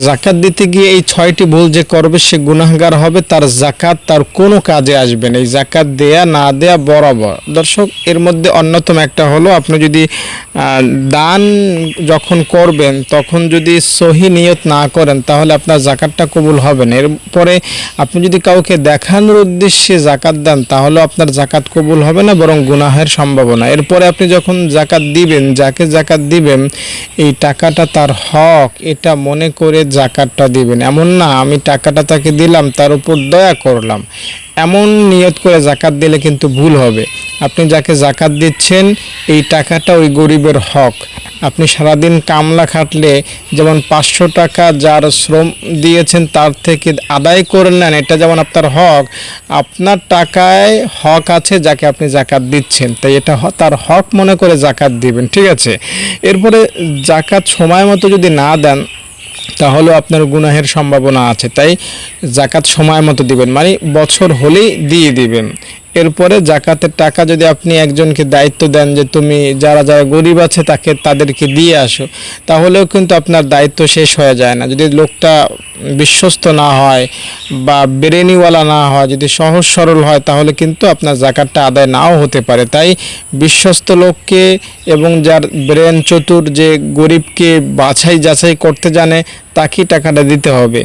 জাকাত দিতে গিয়ে এই ছয়টি ভুল যে করবে সে গুনাহগার হবে, তার জাকাত তার কোনো কাজে আসবে না। এই জাকাত দেয়া না দেয়া বরাবর। দর্শক, এর মধ্যে অন্যতম একটা হলো, আপনি যদি দান যখন করবেন, তখন যদি সহি নিয়ত না করেন, তাহলে আপনার জাকাতটা কবুল হবে না। এরপরে আপনি যদি কাউকে দেখানোর উদ্দেশ্যে জাকাত দেন তাহলে আপনার জাকাত কবুল হবে না, বরং গুনাহের সম্ভাবনা। এরপরে আপনি যখন জাকাত দিবেন, যাকে জাকাত দিবেন, এই টাকাটা তার হক, এটা মনে করে জাকাতটা দিবেন। এমন না, আমি টাকাটা তাকে দিলাম, তার উপর দয়া করলাম। এমন নিয়ত করে জাকাত দিলে কিন্তু ভুল হবে। আপনি যাকে জাকাত দিচ্ছেন, এই টাকাটা ওই গরিবের হক। আপনি সারাদিন কামলা খাটলে, যেমন পাঁচশো টাকা যার শ্রম দিয়েছেন, তার থেকে আদায় করে নেন, এটা যেমন আপনার হক, আপনার টাকায় হক আছে যাকে আপনি জাকাত দিচ্ছেন। তাই এটা তার হক মনে করে জাকাত দিবেন, ঠিক আছে? এরপরে জাকাত সময় মতো যদি না দেন তাহলেও আপনার গুনাহের সম্ভাবনা আছে। তাই জাকাত সময় মতো দিবেন। মানে বছর হলেই দিয়ে দিবেন। এরপরে জাকাতের টাকা যদি আপনি একজনকে দায়িত্ব দেন যে তুমি যারা যারা গরিব আছে তাকে, তাদেরকে দিয়ে আসো, তাহলেও কিন্তু আপনার দায়িত্ব শেষ হয়ে যায় না। যদি লোকটা বিশ্বস্ত না হয় বা বেরেনিওয়ালা না হয়, যদি সহজ সরল হয়, তাহলে কিন্তু আপনার জাকাতটা আদায় নাও হতে পারে। তাই বিশ্বস্ত লোককে এবং যার ব্রেন চতুর যে গরিবকে বাছাই যাচাই করতে জানে তাকেই টাকাটা দিতে হবে।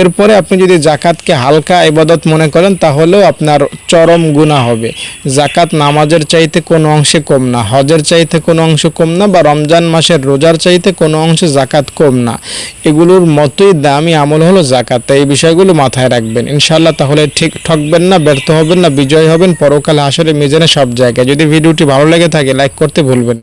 এরপরে আপনি যদি জাকাতকে হালকা ইবাদত মনে করেন, তাহলেও আপনার চরম গুণা হবে। জাকাত নামাজের চাইতে কোনো অংশে কম না, হজের চাইতে কোনো অংশ কম না, বা রমজান মাসের রোজার চাইতে কোনো অংশে জাকাত কম না। এগুলোর মতোই দামি আমল হলো জাকাত। তাই এই বিষয়গুলো মাথায় রাখবেন। ইনশাল্লাহ তাহলে ঠিক ঠকবেন না, ব্যর্থ হবেন না, বিজয় হবেন পরকালে আসলে মিজানে সব জায়গায়। যদি ভিডিওটি ভালো লেগে থাকে, লাইক করতে ভুলবেন।